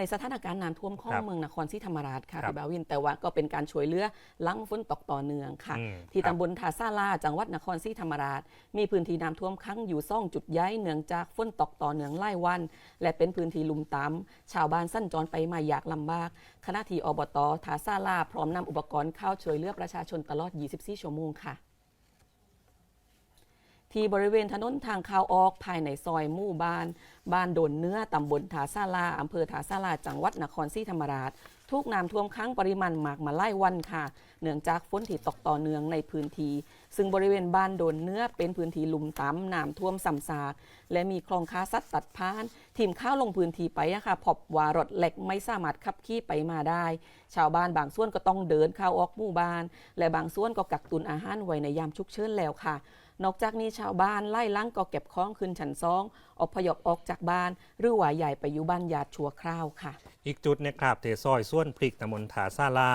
ในสถานการณ์น้ำท่วมของครับเมืองนครศรีธรรมราชค่ะครับพี่บาวิน แต่ว่าก็เป็นการช่วยเหลือหลังฝนตกต่อเนื่องค่ะอืมที่ครับตำบลทาซาลาจังหวัดนครศรีธรรมราช มีพื้นที่น้ำท่วมขังอยู่ซ่องจุดย้ายเนื่องจากฝนตกต่อเนื่องไล่วัน และเป็นพื้นที่ลุ่มต่ำชาวบ้านสั้นจรไปมาอยากลำบากคณะที่อบตทาซาลาพร้อมนำอุปกรณ์เข้าช่วยเหลือประชาชนตลอด 24 ชั่วโมงค่ะ ที่บริเวณถนนทางเข้าออกภายในซอยหมู่บ้าน บ้านโดนเนื้อตำบลทาซาลาอำเภอทาซาลาจังหวัดนครศรีธรรมราชทุกน้ำท่วมค้งปริมาณมากมาไล่วันค่ะ เนื่องจากฝนที่ตกต่อเนื่องในพื้นที่ ซึ่งบริเวณบ้านโดนเนื้อเป็นพื้นที่ลุ่มต่ำน้ำท่วมสัมสากและมีคลองค้าสัตว์ตัดพาน ทีมข้าวลงพื้นที่ไปอะค่ะพบว่ารถเหล็กไม่สามารถขับขี่ไปมาได้ ชาวบ้านบางส่วนก็ต้องเดินเข้าออกหมู่บ้าน และบางส่วนก็กักตุนอาหารไว้ในยามฉุกเฉินแล้วค่ะ นอกจากนี้ชาวบ้านไล่ล้างก็เก็บของขึ้นชั้นซองอพยพออกจากบ้าน หรือว่าใหญ่ไปอยู่บ้านญาติชั่วคราวค่ะ อีกจุดนะครับเทซอยส่วนพริกตำบลถาซาลา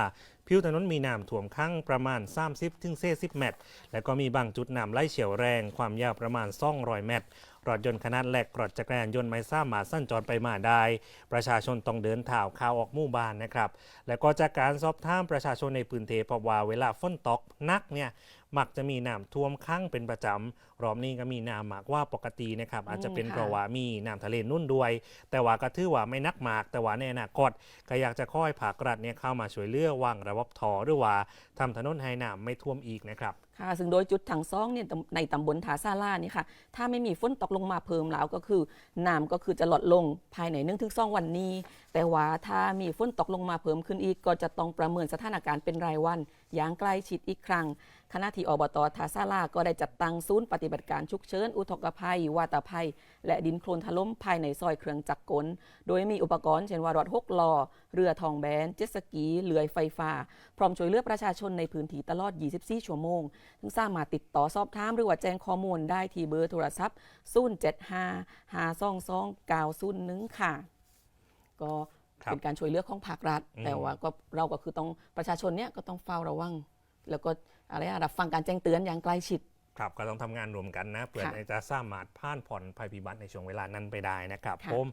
ผิวถนนมีน้ำท่วมขังประมาณ 30ถึง40เมตร และก็มีบางจุดน้ำไหลเฉียวแรงความยาวประมาณ200เมตร รถยนต์ขนาดเล็กรถจักรยานยนต์ไม่สามารถสั้นจรไปมาได้ ประชาชนต้องเดินเท้าเข้าออกหมู่บ้านนะครับ และก็จากการสอบถามประชาชนในพื้นที่พบว่าเวลาฝนตกหนักเนี่ยมักจะมีน้ำท่วมขังเป็นประจำ รอบนี้ก็มีน้ำมากกว่าปกตินะครับ อาจจะเป็นค่ะเพราะว่ามีน้ำทะเลนุ่นด้วย แต่ว่าก็ถือว่าไม่นักมาก แต่ว่าในอนาคตก็อยากจะค่อยผากรัฐเนี่ยเข้ามาช่วยเหลือวางระบบท่อหรือว่าทำถนนให้น้ำไม่ท่วมอีกนะครับ ค่ะซึ่งโดยจุดถังซองเนี่ยในตำบลทาซาล่านี่ค่ะ ถ้าไม่มีฝนตกลงมาเพิ่มแล้วก็คือน้ำก็คือจะลดลงภายในนึ่งถึงสองวันนี้ แต่ว่าถ้ามีฝนตกลงมาเพิ่มขึ้นอีก ก็จะต้องประเมินสถานการณ์เป็นรายวันอย่างใกล้ชิดอีกครั้งคณะที่อบตทาซาลาก็ได้จัดตั้งศูนย์ปฏิบัติการฉุกเฉินอุทกภัย วาตภัย และดินโคลนถล่มภายในซอยเครื่องจักรกล โดยมีอุปกรณ์เช่นว่ารถหกล้อเรือทองแบน เจ็ตสกีเรือไฟฟ้า พร้อมช่วยเหลือประชาชนในพื้นที่ตลอด 24 ชั่วโมง ซึ่งสามารถติดต่อสอบถามหรือว่าแจ้งข้อมูลได้ที่เบอร์โทรศัพท์075 522 901ค่ะ ก็ครับเป็นการช่วยเหลือของภาครัฐอืมแต่ว่าก็เราก็คือต้องประชาชนเนี่ยก็ต้องเฝ้าระวัง แล้วก็อะไรอะรับฟังการแจ้งเตือนอย่างใกล้ชิด ครับก็ต้องทำงานรวมกันนะเพื่อค่ะจะสามารถผ่านผ่อนภัยพิบัติในช่วงเวลานั้นไปได้นะครับค่ะ ผม